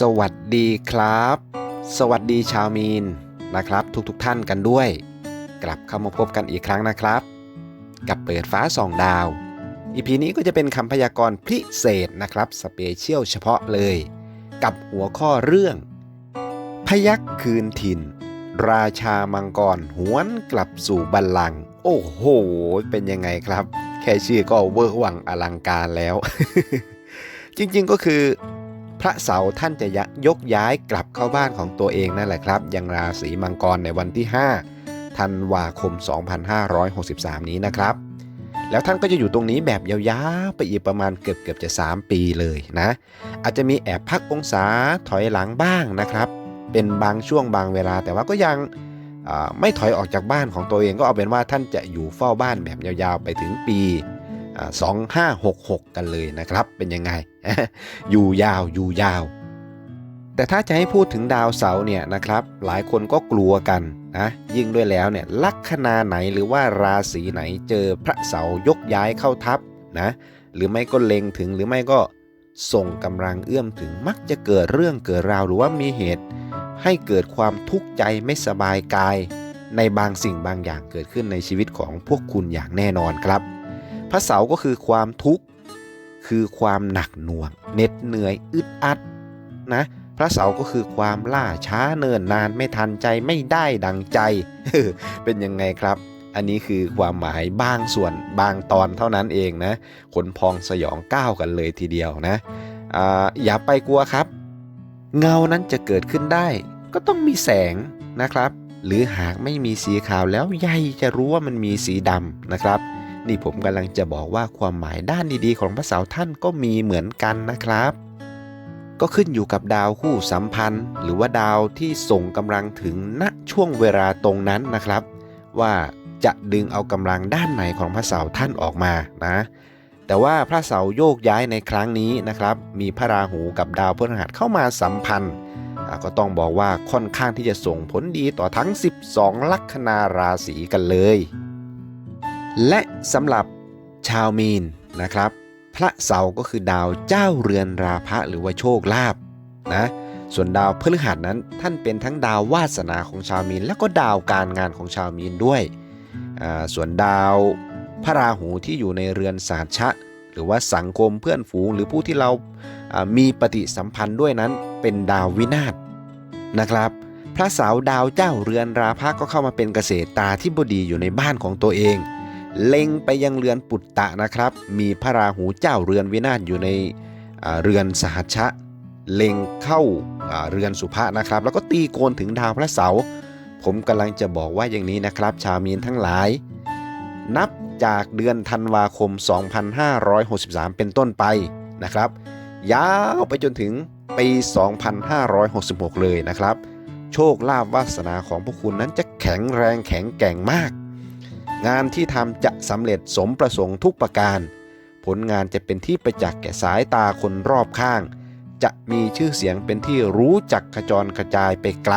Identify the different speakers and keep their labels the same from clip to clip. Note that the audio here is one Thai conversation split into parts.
Speaker 1: สวัสดีครับ สวัสดีชาวมีนนะครับ ทุกๆทท่านกันด้วย กลับเข้ามาพบกันอีกครั้งนะครับ กับเปิดฟ้าสองดาวอีพีนี้ก็จะเป็นคำพยากรณ์พิเศษนะครับสเปเชียลเฉพาะเลย กับหัวข้อเรื่อง พยักคืนถิ่น ราชามังกรหวนกลับสู่บัลลังก์โอ้โห เป็นยังไงครับ แค่ชื่อก็เวอร์หวังอลังการแล้ว จริงๆก็คือ ระเสาร์ท่านจะยกย้ายกลับเข้าบ้านของตัวเองนั่นแหละครับ ยังราศีมังกรในวันที่ 5 ธันวาคม 2563 นี้นะครับ แล้วท่านก็จะอยู่ตรงนี้แบบยาวๆไปอีกประมาณเกือบเกือบจะ 3 ปีเลยนะ อาจจะมีแอบพักองศาถอยหลังบ้างนะครับ เป็นบางช่วงบางเวลาแต่ว่าก็ยังไม่ถอยออกจากบ้านของตัวเองก็เอาเป็นว่าท่านจะอยู่เฝ้าบ้านแบบยาวๆไปถึงปี สองห้าหกหกกันเลยนะครับ เป็นยังไง อยู่ยาวอยู่ยาว แต่ถ้าจะให้พูดถึงดาวเสาร์เนี่ยนะครับ หลายคนก็กลัวกันนะยิ่งด้วยแล้วเนี่ยลัคนาไหนหรือว่าราศีไหนเจอพระเสาร์ยกย้ายเข้าทับนะหรือไม่ก็เล็งถึงหรือไม่ก็ส่งกำลังเอื้อมถึงมักจะเกิดเรื่องเกิดราวหรือว่ามีเหตุ ให้เกิดความทุกข์ใจไม่สบายกาย ในบางสิ่งบางอย่างเกิดขึ้นในชีวิตของพวกคุณอย่างแน่นอนครับ พระเสาก็คือความทุกข์ คือความหนักหน่วงเหน็ดเหนื่อยอึดอัดนะพระเสาก็คือความล่าช้าเนิ่นนานไม่ทันใจไม่ได้ดังใจ เป็นยังไงครับ อันนี้คือความหมายบางส่วนบางตอนเท่านั้นเองนะขนพองสยองก้าวกันเลยทีเดียวนะออย่าไปกลัวครับ เงานั้นจะเกิดขึ้นได้ ก็ต้องมีแสงนะครับ หรือหากไม่มีสีขาวแล้วใยจะรู้ว่ามันมีสีดำนะครับ นี่ผมกำลังจะบอกว่าความหมายด้านดีๆ ของพระเสาร์ท่านก็มีเหมือนกันนะครับ ก็ขึ้นอยู่กับดาวคู่สัมพันธ์ หรือว่าดาวที่ส่งกำลังถึงณช่วงเวลาตรงนั้นนะครับ ว่าจะดึงเอากำลังด้านไหนของพระเสาร์ท่านออกมานะ แต่ว่าพระเสาร์โยกย้ายในครั้งนี้นะครับ มีพระราหูกับดาวพฤหัสเข้ามาสัมพันธ์ก็ต้องบอกว่าค่อนข้างที่จะส่งผลดีต่อทั้ง 12 ลัคนาราศีกันเลย และสำหรับชาวมีนนะครับ พระเสาร์ก็คือดาวเจ้าเรือนราพะหรือว่าโชคลาภนะส่วนดาวพฤหัสนั้นท่านเป็นทั้งดาววาสนาของชาวมีน แล้วก็ดาวการงานของชาวมีนด้วย ส่วนดาวพระราหูที่อยู่ในเรือนสาชะ หรือว่าสังคมเพื่อนฝูง หรือผู้ที่เรามีปฏิสัมพันธ์ด้วยนั้นเป็นดาววินาศนะครับ พระเสาร์ดาวเจ้าเรือนราพะก็เข้ามาเป็นเกษตรตาที่บดีอยู่ในบ้านของตัวเอง เล็งไปยังเรือนปุตตะนะครับ มีพระราหูเจ้าเรือนวินาศอยู่ในเรือนสหัชะ เล็งเข้าเรือนสุภะนะครับ แล้วก็ตีโกนถึงดาวพระเสาร์ผมกำลังจะบอกว่าอย่างนี้นะครับ ชาวมีนทั้งหลาย นับจากเดือนธันวาคม 2563 เป็นต้นไปนะครับ ยาวไปจนถึงปี 2566 เลยนะครับ โชคลาภวาสนาของพวกคุณนั้นจะแข็งแรงแข็งแกร่งมาก งานที่ทำจะสำเร็จสมประสงค์ทุกประการ ผลงานจะเป็นที่ประจักษ์แก่สายตาคนรอบข้าง จะมีชื่อเสียงเป็นที่รู้จักขจรกระจายไปไกล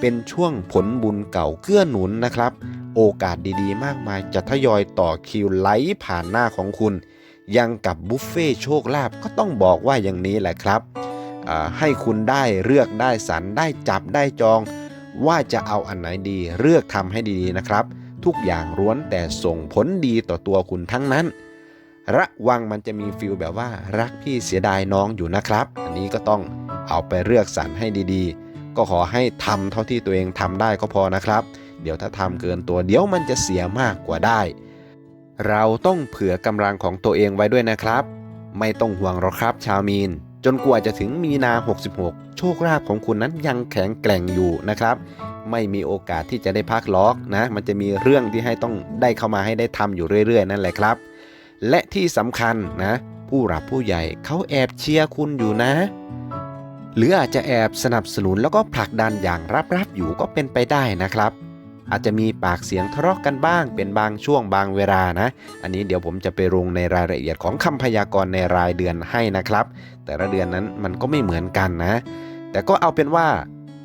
Speaker 1: เป็นช่วงผลบุญเก่าเกื้อหนุนนะครับ โอกาสดีๆ มากมายจะทยอยต่อคิวไหลผ่านหน้าของคุณ ยังกับบุฟเฟ่โชคลาภก็ต้องบอกว่าอย่างนี้แหละครับ ให้คุณได้เลือกได้สรรได้จับได้จอง ว่าจะเอาอันไหนดีเลือกทำให้ดีๆนะครับ ทุกอย่างล้วนแต่ส่งผลดีต่อตัวคุณทั้งนั้น ระวังมันจะมีฟิลแบบว่ารักพี่เสียดายน้องอยู่นะครับ อันนี้ก็ต้องเอาไปเลือกสรรให้ดีๆ ก็ขอให้ทำเท่าที่ตัวเองทำได้ก็พอนะครับ เดี๋ยวถ้าทำเกินตัวเดี๋ยวมันจะเสียมากกว่าได้ เราต้องเผื่อกำลังของตัวเองไว้ด้วยนะครับ ไม่ต้องห่วงหรอกครับ ชาวมีนจนกว่าจะถึงมีนา 66 โชคลาภของคุณนั้นยังแข็งแกร่งอยู่นะครับ ไม่มีโอกาสที่จะได้พักล็อกนะ มันจะมีเรื่องที่ให้ต้องได้เข้ามาให้ได้ทำอยู่เรื่อย ๆ นั่นแหละครับ และที่สำคัญนะ ผู้หลักผู้ใหญ่เขาแอบเชียร์คุณอยู่นะ หรืออาจจะแอบสนับสนุนแล้วก็ผลักดันอย่างรับๆอยู่ก็เป็นไปได้นะครับอาจจะมีปากเสียงทะเลาะกันบ้าง เป็นบางช่วงบางเวลานะ อันนี้เดี๋ยวผมจะไปลงในรายละเอียดของคำพยากรณ์ในรายเดือนให้นะครับ แต่ละเดือนนั้นมันก็ไม่เหมือนกันนะ แต่ก็เอาเป็นว่า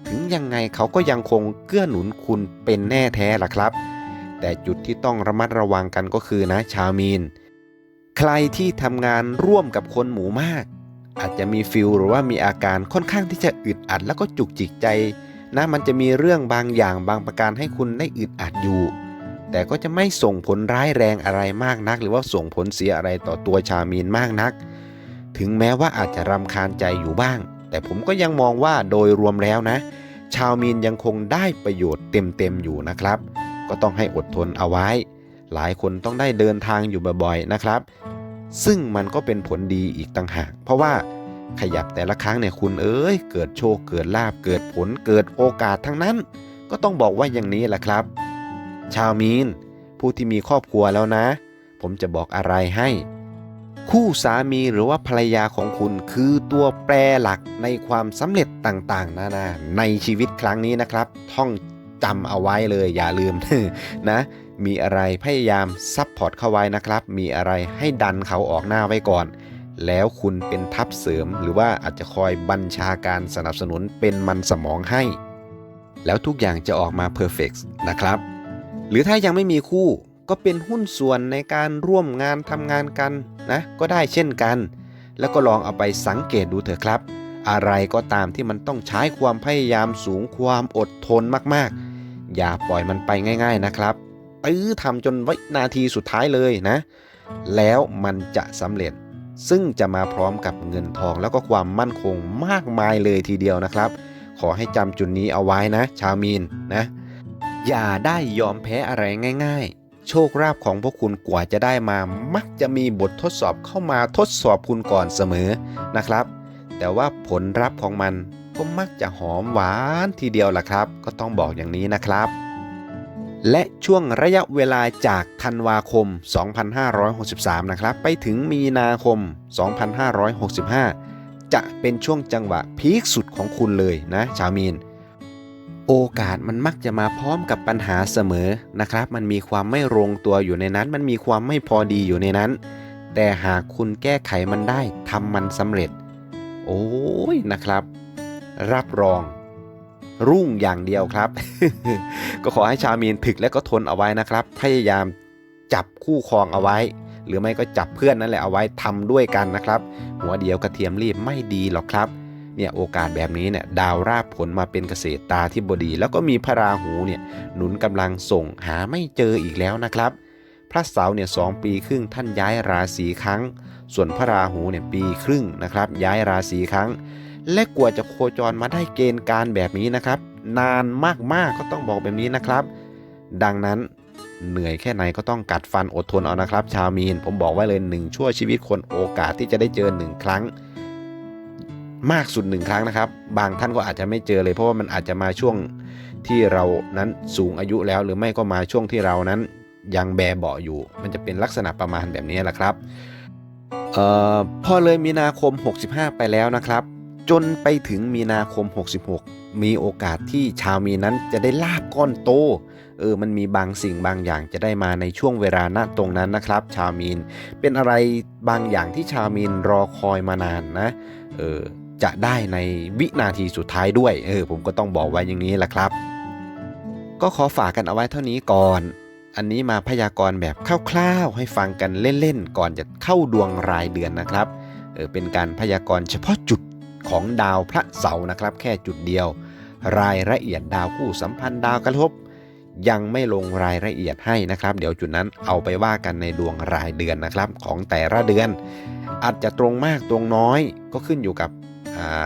Speaker 1: ถึงยังไงเขาก็ยังคงเกื้อหนุนคุณเป็นแน่แท้ล่ะครับ แต่จุดที่ต้องระมัดระวังกันก็คือนะชาวมีน ใครที่ทำงานร่วมกับคนหมู่มาก อาจจะมีฟิลหรือว่ามีอาการค่อนข้างที่จะอึดอัดแล้วก็จุกจิกใจนะมันจะมีเรื่องบางอย่างบางประการให้คุณได้อึดอัดอยู่ แต่ก็จะไม่ส่งผลร้ายแรงอะไรมากนัก หรือว่าส่งผลเสียอะไรต่อตัวชามีนมากนัก ถึงแม้ว่าอาจจะรำคาญใจอยู่บ้าง แต่ผมก็ยังมองว่าโดยรวมแล้วนะ ชาวมีนยังคงได้ประโยชน์เต็มๆอยู่นะครับ ก็ต้องให้อดทนเอาไว้ หลายคนต้องได้เดินทางอยู่บ่อยๆนะครับ ซึ่งมันก็เป็นผลดีอีกต่างหาก เพราะว่าขยับแต่ละครั้งเนี่ยคุณเอ้ยเกิดโชคเกิดลาบเกิดผลเกิดโอกาสทั้งนั้น ก็ต้องบอกว่าอย่างนี้แหละครับ ชาวมีนผู้ที่มีครอบครัวแล้วนะ ผมจะบอกอะไรให้ คู่สามีหรือว่าภรรยาของคุณคือตัวแปรหลักในความสำเร็จต่างๆ นานาในชีวิตครั้งนี้นะครับ ท่องจำเอาไว้เลยอย่าลืมนะมีอะไรพยายามซับพอร์ตเข้าไว้นะครับ มีอะไรให้ดันเขาออกหน้าไว้ก่อน แล้วคุณเป็นทัพเสริม หรือว่าอาจจะคอยบัญชาการสนับสนุนเป็นมันสมองให้ แล้วทุกอย่างจะออกมาเพอร์เฟกนะครับ หรือถ้ายังไม่มีคู่ ก็เป็นหุ้นส่วนในการร่วมงานทำงานกันนะก็ได้เช่นกัน แล้วก็ลองเอาไปสังเกตดูเถอะครับ อะไรก็ตามที่มันต้องใช้ความพยายามสูงความอดทนมากๆ อย่าปล่อยมันไปง่าย ๆนะครับตื้อทำจนวินาทีสุดท้ายเลยนะ แล้วมันจะสำเร็จ ซึ่งจะมาพร้อมกับเงินทองแล้วก็ความมั่นคงมากมายเลยทีเดียวนะครับ ขอให้จำจุดนี้เอาไว้นะ ชาวมีนนะ อย่าได้ยอมแพ้อะไรง่าย ๆ โชคราบของพวกคุณกว่าจะได้มา มักจะมีบททดสอบเข้ามาทดสอบคุณก่อนเสมอนะครับ แต่ว่าผลลัพธ์ของมันก็มักจะหอมหวานทีเดียวล่ะครับ ก็ต้องบอกอย่างนี้นะครับ และช่วงระยะเวลาจากธันวาคม 2563 นะครับ ไปถึงมีนาคม 2565 จะเป็นช่วงจังหวะพีคสุดของคุณเลยนะ ชาวมีน โอกาสมันมักจะมาพร้อมกับปัญหาเสมอนะครับ มันมีความไม่ลงตัวอยู่ในนั้น มันมีความไม่พอดีอยู่ในนั้น แต่หากคุณแก้ไขมันได้ทำมันสำเร็จ โอ้ยนะครับ รับรอง รุ่งอย่างเดียวครับ ก็ขอให้ชาวมีนถึกและก็ทนเอาไว้นะครับ พยายามจับคู่ครองเอาไว้ หรือไม่ก็จับเพื่อนนั่นแหละเอาไว้ทำด้วยกันนะครับ หัวเดียวกระเทียมรีบไม่ดีหรอกครับ เนี่ยโอกาสแบบนี้เนี่ยดาวราบผลมาเป็นเกษตรตาที่บดี แล้วก็มีพระราหูเนี่ยหนุนกำลังส่งหาไม่เจออีกแล้วนะครับ พระเสาร์เนี่ยสองปีครึ่งท่านย้ายราศีครั้ง ส่วนพระราหูเนี่ยปีครึ่งนะครับ ย้ายราศีครั้ง และกว่าจะโคจรมาได้เกณฑ์การแบบนี้นะครับ นานมากๆก็ต้องบอกแบบนี้นะครับ ดังนั้นเหนื่อยแค่ไหนก็ต้องกัดฟันอดทนเอานะครับ ชาวมีนผมบอกไว้เลยหนึ่งชั่วชีวิตคนโอกาสที่จะได้เจอหนึ่งครั้ง มากสุดหนึ่งครั้งนะครับ บางท่านก็อาจจะไม่เจอเลย เพราะว่ามันอาจจะมาช่วงที่เรานั้นสูงอายุแล้ว หรือไม่ก็มาช่วงที่เรานั้นยังแบเบาะอยู่ มันจะเป็นลักษณะประมาณแบบนี้แหละครับเอ่อพอเลยมีนาคม 65 ไปแล้วนะครับ จนไปถึงมีนาคม 66 มีโอกาสที่ชาวมีนั้นจะได้ลาบก้อนโตเออมันมีบางสิ่งบางอย่างจะได้มาในช่วงเวลาณตรงนั้นนะครับ ชาวมีนเป็นอะไรบางอย่างที่ชาวมีนรอคอยมานานนะ เออจะได้ในวินาทีสุดท้ายด้วยเออผมก็ต้องบอกไว้อย่างนี้แหละครับ ก็ขอฝากกันเอาไว้เท่านี้ก่อน อันนี้มาพยากรณ์แบบคร่าวๆให้ฟังกันเล่นๆก่อนจะเข้าดวงรายเดือนนะครับเออเป็นการพยากรณ์เฉพาะจุดของดาวพระเสาร์นะครับ แค่จุดเดียว รายละเอียดดาวคู่สัมพันธ์ดาวกระทบ ยังไม่ลงรายละเอียดให้นะครับ เดี๋ยวจุดนั้นเอาไปว่ากันในดวงรายเดือนนะครับของแต่ละเดือน อาจจะตรงมากตรงน้อยก็ขึ้นอยู่กับ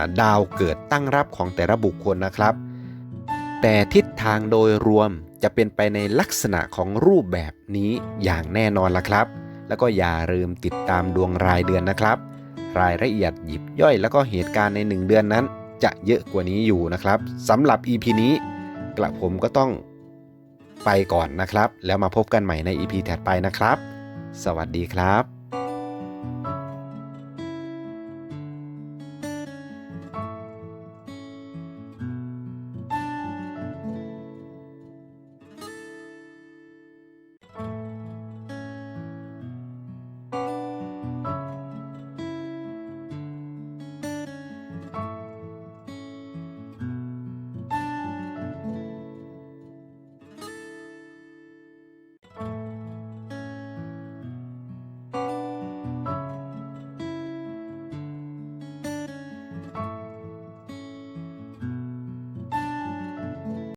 Speaker 1: าดาวเกิดตั้งรับของแต่ละบุคคลนะครับ แต่ทิศทางโดยรวมจะเป็นไปในลักษณะของรูปแบบนี้อย่างแน่นอนละครับ แล้วก็อย่าลืมติดตามดวงรายเดือนนะครับ รายละเอียดหยิบย่อยแล้วก็เหตุการณ์ใน 1 เดือนนั้น จะเยอะกว่านี้อยู่นะครับสำหรับ EP นี้กระผมก็ต้องไปก่อนนะครับ แล้วมาพบกันใหม่ใน EP ถัดไปนะครับ สวัสดีครับ